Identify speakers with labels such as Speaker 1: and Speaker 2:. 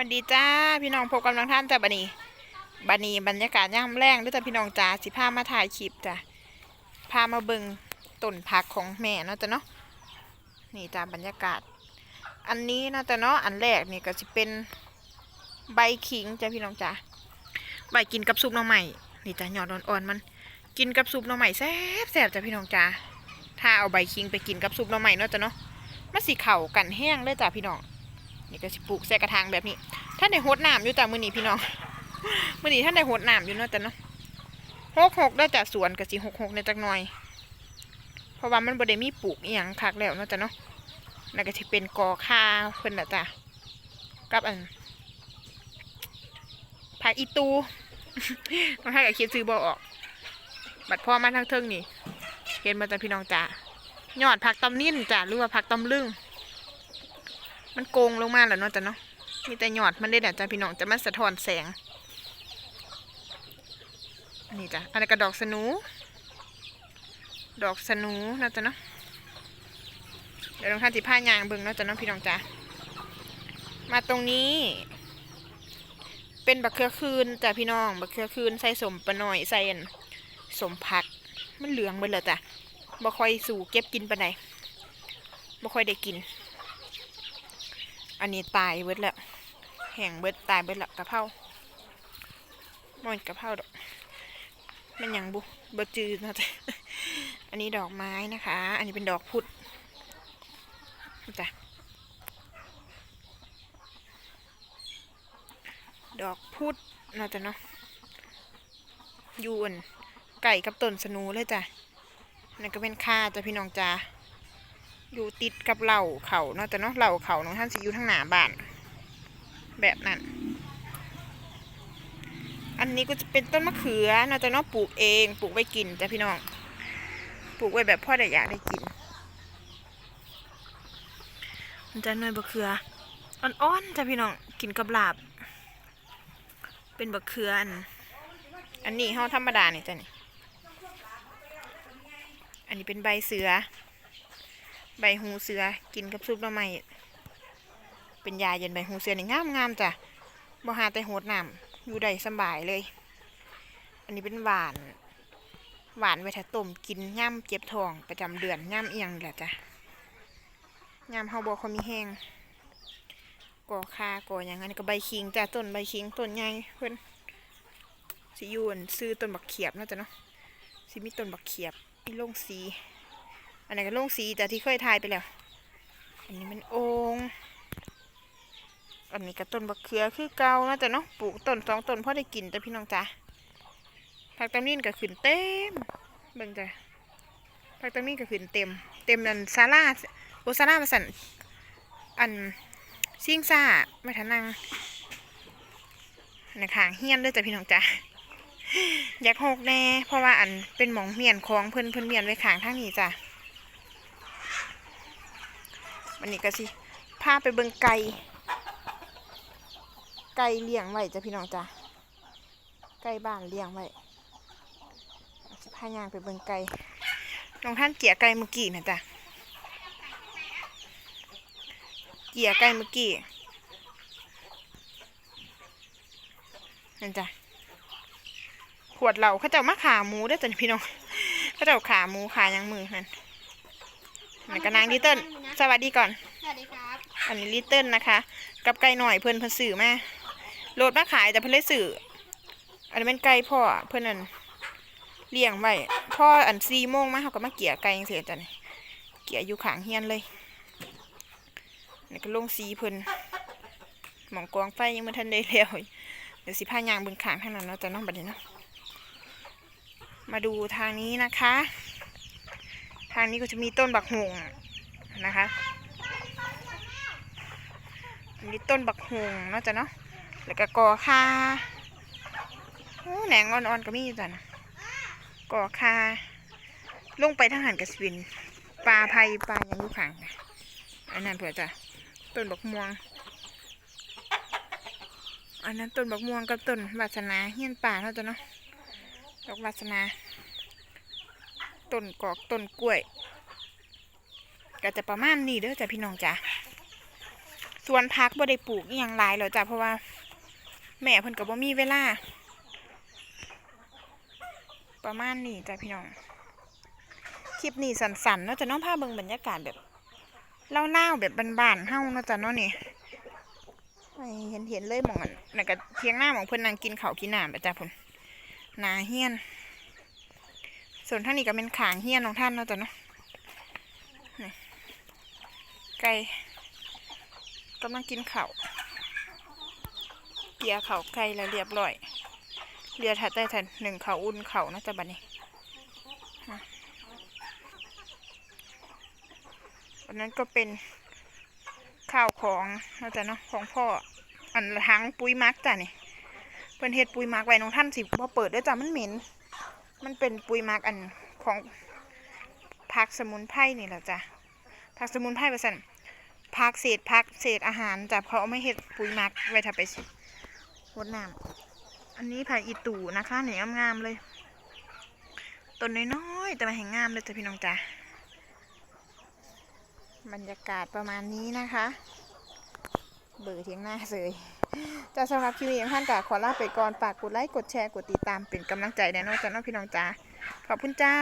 Speaker 1: วันดีจ้าพี่น้องพบกำลังท่านจ้าบันนี้บันนี้บรรยากาศย่ำแรงด้วยจ้าพี่น้องจ้าสิพามาถ่ายคลิปจ้าพามาเบิงต้นผักของแม่เนาะจ้าเนาะนี่จ้าบรรยากาศ อันนี้เนาะจ้าเนาะอันแรกนี่ก็จะเป็นใบขิงจ้าพี่น้องจ้าใบกินกับซุปน่อไม้นี่จ้าหยอดอ่อนๆมันกินกับซุปน่อไม้แซ่บแซ่บจ้าพี่น้องจ้าถ้าเอาใบขิงไปกินกับซุปน่อไม้เนาะจ้าเนาะมันสิเข่ากันแห้งเลยจ้าพี่น้อง นี่ก็สิปลูกใส่กระถางแบบนี้ท่านได้หดน้ำอยู่จ้ะมือนี้พี่น้องมือนี้ท่านได้หดน้ำอยู่เนาะจ้ะเนาะหกหกได้จากสวนก็สิหกหกในจักหน่อย เพราะว่ามันบ่ได้มีปลูกอีหยังคักแล้วเนาะจ้ะเนาะนั่นก็สิเป็นกอข้าเพิ่นนะจ้ะกับอันผักอีตูน้องท่านก็คิดซื้อบ่ออก บัดพ่อมาทางเทิงนี่เห็นมาจ้ะพี่น้องจ้ะยอดผักตำนิ่นจ้ะหรือว่าผักตำลึง มันโกงลงมาแล้วเนาะจ้ะเนาะมีแต่หยอดมันได้แต่จ้ะพี่น้องจะมันสะท้อนแสงนนี้จ้ะอันนี้ก็ดอกสนู ดอกสนูนาะจ้ะเนาะเดี๋ยวลองท่านสิผ้ายางเบิ่งเนาะจ้ะเนาะพี่น้องจ้ะมาตรงนี้ เป็นบักเขือคืนจ้ะพี่น้องบักเขือคืนใส่สมปะหน่อยใส่สมผักมันเหลืองไปเลยจ้ะบ่ค่อยสู่เก็บกินปานใดบ่ค่อยได้กิน อันนี้ตายเบิดแล้วแห้งเบิดตายเบิดแล้วกะเพราม่อนกะเพราดอกมันยังบุบจืดนะจ๊ะอันนี้ดอกไม้นะคะ อันนี้เป็นดอกพุดจ้ะดอกพุดน่าจะเนาะยูนไก่กับต้นสนูเลยจ้ะนั่นก็เป็นค่าจ้ะพี่น้องจ้า อยู่ติดกับเหล่าเขาเนาะแต่เนาะเหล่าเขาน้องท่านสิอยู่ทางหนาบ้าน แบบนั้น อันนี้ก็จะเป็นต้นมะเขือเนาะแต่เนาะปลูกเองปลูกไว้กินจ้ะพี่น้องปลูกไว้แบบพ่อได้อยากได้กินมันจะหน่วยบะเขืออ่อนๆจ้ะพี่น้องกินกับลาบ เป็นบะเขืออันอันนี้เฮาธรรมดาเนี่ยจ้ะนี่อันนี้เป็นใบเสือ ใบหูเสือกินกับซุปหน่อไม้เป็นยาเย็นใบหูเสือนี่งามงามๆจ้ะบ่หาแต่โหดน้ำอยู่ได้สบายเลย อันนี้เป็นหวาน หวานไว้ถ้าต้มกินย่ำเจ็บท้องประจำเดือนย่ำเอียงแหละจ้ะย่ำเฮาบ่เขามีแห้งก่อคาก่อหยังอันนี้ก็ใบคิงจ้ะต้นใบคิงต้นใหญ่เพิ่นสิยูนซื้อต้นบักเขียบเนาจ้ะเนาะสิมีต้นบักเขียบมีโล่งสี อันนี้นก็ลงสีจากที่เคยทายไปแล้ว อันนี้มันโองอันนี้ก็ต้นบักเขือคือเก่านะจ๊ะเนาะปลูกต้นสองต้นพอได้กินแต่พี่น้องจ้ะผักตำนินก็ขึ้นเต็มเบิ่งจ้ะผักตำนินก็ขึ้นเต็ม เต็มนั่นซาร่าโอซาร่ามาสั่นอันซิ่งซ่าไม่ทันนั่งในขางเฮียนด้วยจ้ะพี่น้องจ้ะอยากหกแน่ เพราะว่าอันเป็นหมองเมียนของเพิ่นเพิ่นเมียนไว้ขางทางนี้จ้ะ วันนี้ก็สิพาไปเบิงไก่ ไก่เลี้ยงไว้จ้ะพี่น้องจ้ะ ไก่บ้านเลี้ยงไว้สิพายางไปเบิงไก่น้องท่านเกี่ยไก่เมื่อกี้นะจ้ะ เกี่ยไก่เมื่อกี้ นั่นจ้ะ ขวดเหล้าเขาเจ้ามาขาหมูได้อจ้ะพี่น้องเขาเจ้าขาหมูขายังมือนั่นนั่นก็นางลิเติ้ล สวัสดีก่อน
Speaker 2: สวัสดีครับ
Speaker 1: อันนี้ลิตเติ้ลนะคะ กับไก่หน่อยเพื่อนเพิ่นสื่อมาโหลดมาขายแต่เพิ่นเลยสื่อ อันนี้เป็นไก่พ่อเพิ่นนั่นเลี้ยงไว้พ่ออันซีโมงมาเขาก็มาเกี่ยไก่จังเสียจ้ะนี่เกี่ยอยู่ขางเฮียนเลยนี่ก็ลงสีเพิ่นหมองกองไฟยังไม่ทันได้แล้วเดี๋ยวสิพายางเบนขางทางนั้นเนาะจ้ะเน้องบัดนี้เนาะมาดูทางนี้นะคะ ทางนี้ก็จะมีต้นบักหง นะคะอันนี้ต้นบักฮงเนาะจ้ะเนาะแล้วก็กอคาโอ้แหนงอ่อนๆก็มีอยู่จ้ะนะกอคาลงไปทางหันกระสวินปลาไผ่ปลายังอยู่ข้างอันนั้นเผื่อจ้ะต้นบักม่วงอันนั้นต้นบักม่วงกับต้นวาสนาเฮียนป่าเนาะจ้ะเนาะดอกวาสนาต้นกอกต้นกล้วย ก็จะประมาณนี้เด้อจ้ะพี่น้องจ้ะส่วนพักบ่ได้ปลูกอย่างหลายหรอจ้ะเพราะว่า แม่เพิ่นก็บ่มีเวลา ประมาณนี้จ้ะพี่น้อง คลิปนี้สั้นๆเนาะจะน้องพาเบิ่งบรรยากาศแบบเล่าๆแบบบ้านๆเฮาเนาะจ้ะเนาะนี่เห็นเห็นเลยหมองอันนั่นก็เทียงหน้าหมองเพิ่นนั่งกินเข้ากินหน้ำไปจ้ะพุ่นหนาเฮียน ส่วนท่างนี้ก็เป็นขางเฮียนของท่านเนาะจ้ะเนาะ ไก่กำลังกินเข้าเกี่ยร์ข้าไก่แล้วเรียบร้อยเรือถัดได้ทันหนึ่งเข้าอุ่นเข้านาะจ้ะบัดนี้อันนั้นก็เป็นข้าวของเราจะเนาะของพ่ออันทั้งปุ๋ยมักจ้ะนี่เพิ่นเฮ็ดปุ๋ยมักไว้น้องท่านสิบ่เปิดด้วยจ้ะมันเหม็น มันเป็นปุ๋ยมักอันของผักสมุนไพรนี่แหละจ้ะ ผักสมุนไพรว่าซั่นผักเศษผักเศษอาหารจ้ะเขาเอามาเฮ็ดปุ๋ยมักไว้ถ้าไปรดน้ำอันนี้ผักอีตู่นะคะนี่งามๆเลยต้นน้อยๆแต่มาแห่งงามเลยจ้ะพี่น้องจ้ะบรรยากาศประมาณนี้นะคะ เบื่อเทียงหน้าเสยจะสำหรับคลิปนี้ท่านกะขอลาไปก่อนฝากกดไลค์กดแชร์กดติดตามเป็นกำลังใจแน่นอนจ้าน้องพี่น้องจ้าขอบคุณจ้า